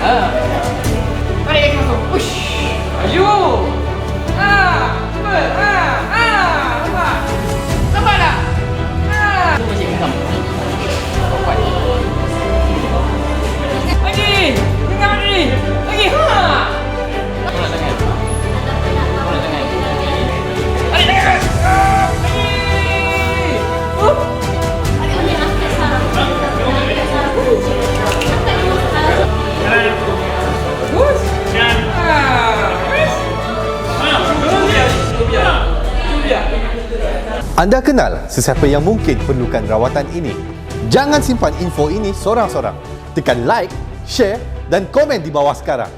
Oh. Anda kenal sesiapa yang mungkin perlukan rawatan ini? Jangan simpan info ini sorang-sorang. Tekan like, share dan komen di bawah sekarang.